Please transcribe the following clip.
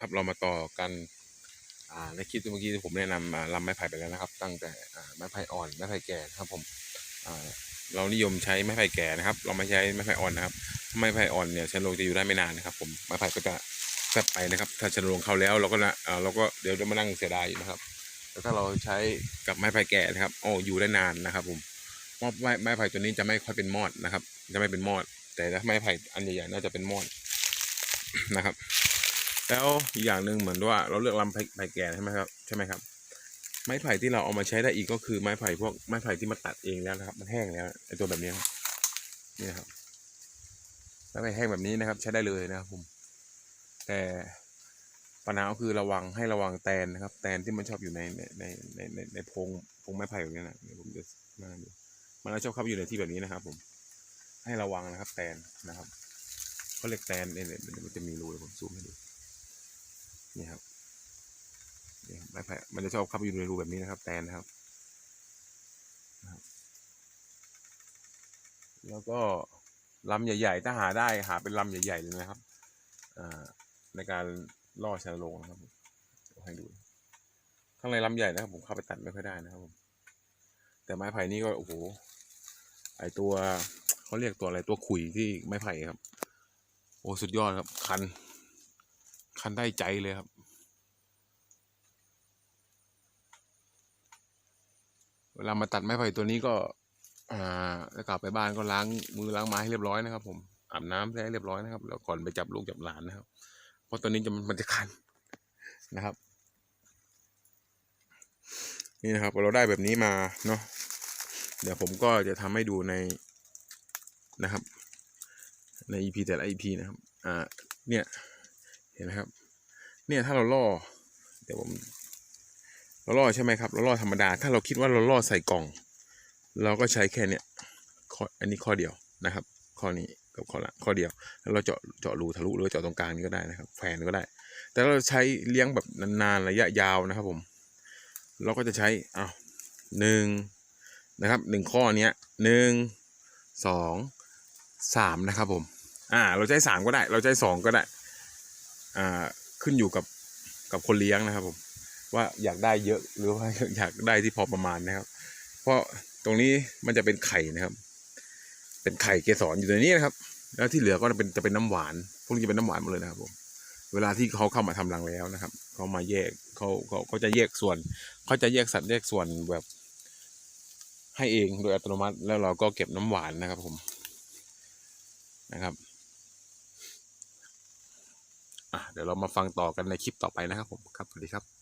ครับเรามาต่อกันอ่าในคลิปเมื่อกี้ที่ผมแนะนำลำไม้ไผ่ไปแล้วนะครับ ตั้งแต่อ่าไม้ไผ่อ่อนไม้ไผ่แก่ครับผมอ่าเรานิยมใช้ไม้ไผ่แก่นะครับ เราไม่ใช้ไม้ไผ่อ่อนนะครับไม้ไผ่อ่อนเนี่ยชื้อโรคจะอยู่ได้ไม่นานนะครับ ผมไม้ไผ่ก็จะแฟบไปนะครับ ถ้าชื้อโรคเข้าแล้วเราก็นะอ่าเราก็เดี๋ยวจะมานั่งเสียดายอยู่นะครับแต่ถ้าเราใช้กับไม้ไผ่แก่นะครับโอ้อยู่ได้นานนะครับ ผมเพราะไม้ไม้ไผ่ตัวนี้จะไม่ค่อยเป็นมอดนะครับ จะไม่เป็นมอด แต่ถ้าไม้ไผ่อันใหญ่ๆน่าจะเป็นมอดนะครับ แล้วอีกอย่างหนึ่งเหมือนว่าเราเลือกลำไผ่แก่ใช่ไหมครับใช่ไหมครับ ไม้ไผ่ที่เราเอามาใช้ได้อีกก็คือไม้ไผ่พวกไม้ไผ่ที่มาตัดเองแล้วนะครับ มันแห้งแล้วไอตัวแบบนี้นี่ครับไม้ไผ่แห้งแบบนี้นะครับ ใช้ได้เลยนะครับผมแต่ปัญหาก็คือระวังให้ระวังแตนนะครับ แตนที่มันชอบอยู่ในในในในในในพงพงไม้ไผ่แบบนี้นะเดี๋ยวผมจะมาดูมันชอบเข้าไปอยู่ในที่แบบนี้นะครับ ผม ให้ระวังนะครับ แตนนะครับเขาเรียกแตนเนี่ยเนี่ยมันจะมีรูเดี๋ยวผมซูมให้ดู นี่ครับนี่ครับไม้ไผ่มันจะชอบเข้าไปอยู่ในรูแบบนี้นะครับ แตนนะครับ แล้วก็ลำใหญ่ ๆ ถ้าหาได้หาเป็นลำใหญ่ ๆ เลยนะครับอในการล่อชาโลงนะครับผมให้ดู ข้างในลำใหญ่นะครับ ผมเข้าไปตัดไม่ค่อยได้นะครับผมแต่ไม้ไผ่นี่ก็โอ้โหไอตัวเขาเรียกตัวอะไรตัวขุยที่ไม้ไผ่ครับ โอ้สุดยอดครับคัน คันได้ใจเลยครับ เวลามาตัดไม้ไผ่ตัวนี้ก็ อ่าแล้วกลับไปบ้านก็ล้างมือล้างไม้ให้เรียบร้อยนะครับ ผมอาบน้ำให้เรียบร้อยนะครับ แล้วก่อนไปจับลูกจับหลานนะครับ เพราะตัวนี้จะมันจะคันนะครับ นี่นะครับเราได้แบบนี้มาเนาะเดี๋ยวผมก็จะทำให้ดูในนะครับ ใน EP แต่ละ EP นะครับ อ่า เนี่ย เห็นไหมครับ เนี่ยถ้าเราล่อ เดี๋ยวผมเราล่อใช่ไหมครับเราล่อธรรมดา ถ้าเราคิดว่าเราล่อใส่กล่อง เราก็ใช้แค่เนี้ยข้ออันนี้ข้อเดียวนะครับ ข้อนี้กับข้อละข้อเดียว แล้วเราเจาะเจาะรูทะลุหรือเจาะตรงกลางนี้ก็ได้นะครับแฝนก็ได้ แต่เราใช้เลี้ยงแบบนานๆระยะยาวนะครับ ผม เราก็จะใช้อ้าวหนึ่งนะครับหนึ่งข้อเนี้ยหนึ่งสองสามนะครับผม อ่า เราใช้สามก็ได้ เราใช้สองก็ได้ อ่าขึ้นอยู่กับกับคนเลี้ยงนะครับผมว่าอยากได้เยอะหรือว่าอยากได้ที่พอประมาณนะครับ เพราะตรงนี้มันจะเป็นไข่นะครับ เป็นไข่เกสรอยู่ในนี้นะครับ แล้วที่เหลือก็จะเป็นจะเป็นน้ำหวาน พวกนี้จะเป็นน้ำหวานหมดเลยนะครับผมเวลาที่เขาเข้ามาทำรังแล้วนะครับเขามาแยกเขาเขาเขาจะแยกส่วนเขาจะแยกสัตว์แยกส่วนแบบให้เองโดยอัตโนมัติแล้วเราก็เก็บน้ำหวานนะครับผมนะครับ เดี๋ยวเรามาฟังต่อกันในคลิปต่อไปนะครับผมครับสวัสดีครับ